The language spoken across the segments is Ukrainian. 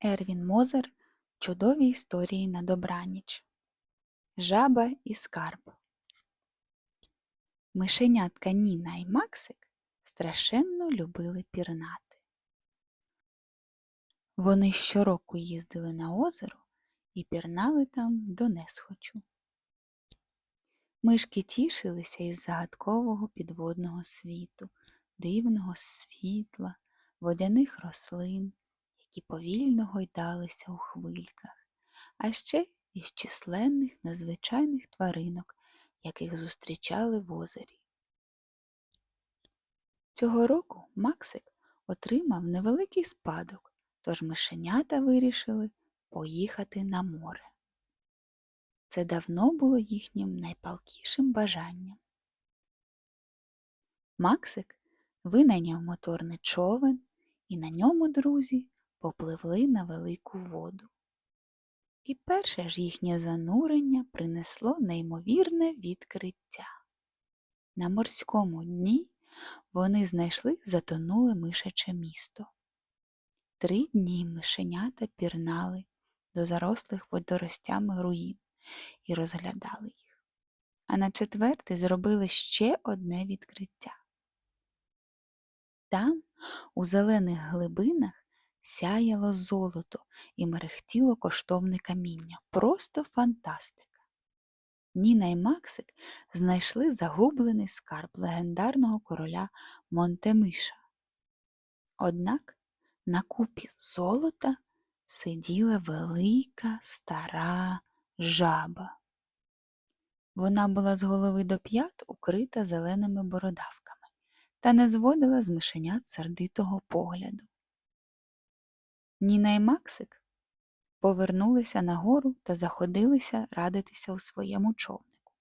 Ервін Мозер Чудові історії на добраніч. Жаба і скарб. Мишенятка Ніна і Максик страшенно любили пірнати. Вони щороку їздили на озеро і пірнали там до несхочу. Мишки тішилися із загадкового підводного світу, дивного світла, водяних рослин, які повільно гойдалися у хвильках, а ще із численних незвичайних тваринок, яких зустрічали в озері. Цього року Максик отримав невеликий спадок, тож мишенята вирішили поїхати на море. Це давно було їхнім найпалкішим бажанням. Максик винайняв моторний човен, і на ньому друзі попливли на велику воду. І перше ж їхнє занурення принесло неймовірне відкриття. На морському дні вони знайшли затонуле мишаче місто. Три дні мишенята пірнали до зарослих водоростями руїн і розглядали їх. А на четвертий зробили ще одне відкриття. Там, у зелених глибинах, сяяло золото і мерехтіло коштовне каміння. Просто фантастика. Ніна і Максик знайшли загублений скарб легендарного короля Монтемиша. Однак на купі золота сиділа велика стара жаба. Вона була з голови до п'ят укрита зеленими бородавками та не зводила з мишенят сердитого погляду. Ніна і Максик повернулися нагору та заходилися радитися у своєму човнику.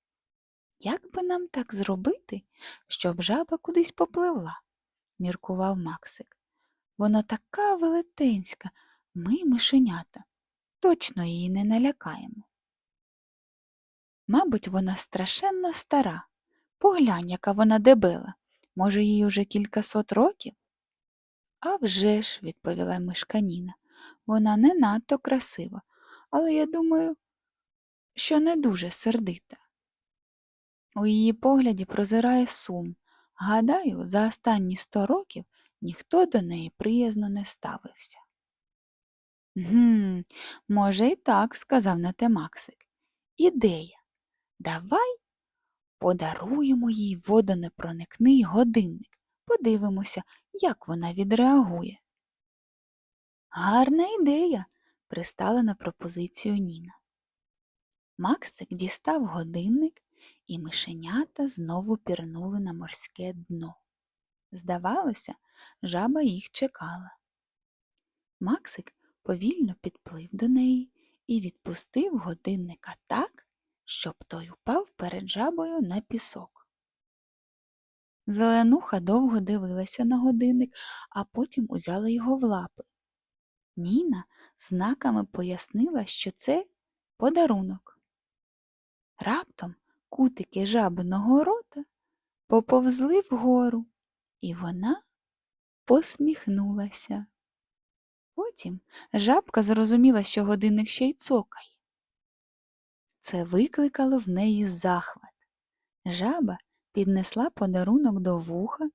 Як би нам так зробити, щоб жаба кудись попливла? міркував Максик. Вона така велетенська, ми мишенята. Точно її не налякаємо. Мабуть, вона страшенно стара. Поглянь, яка вона дебела. Може, їй уже кількасот років? «А вже ж», – відповіла мишка Ніна, вона не надто красива, але я думаю, що не дуже сердита. У її погляді прозирає сум. Гадаю, за останні сто років ніхто до неї приязно не ставився. Гм, може, і так, сказав на те Максик. Ідея. Давай подаруємо їй водонепроникний годинник. Подивимося, як вона відреагує. Гарна ідея, пристала на пропозицію Ніна. Максик дістав годинник, і мишенята знову пірнули на морське дно. Здавалося, жаба їх чекала. Максик повільно підплив до неї і відпустив годинника так, щоб той упав перед жабою на пісок. Зеленуха довго дивилася на годинник, а потім узяла його в лапи. Ніна знаками пояснила, що це подарунок. Раптом кутики жабиного рота поповзли вгору, і вона посміхнулася. Потім жабка зрозуміла, що годинник ще й цокає. Це викликало в неї захват. Жаба піднесла подарунок до вуха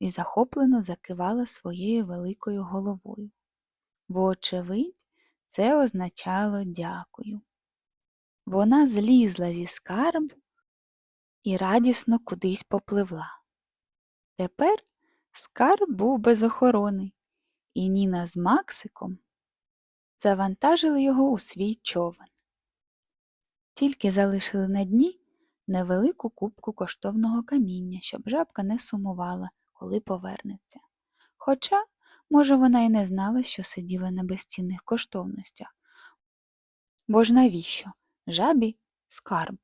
і, захоплено закивала своєю великою головою. Вочевидь, це означало дякую. Вона злізла зі скарбу і радісно кудись попливла. Тепер скарб був без охорони, і Ніна з Максиком завантажили його у свій човен. Тільки залишили на дні невелику кубку коштовного каміння, щоб жабка не сумувала, коли повернеться. Хоча Може, вона й не знала, що сиділа на безцінних коштовностях. Бо ж навіщо? Жабі скарб.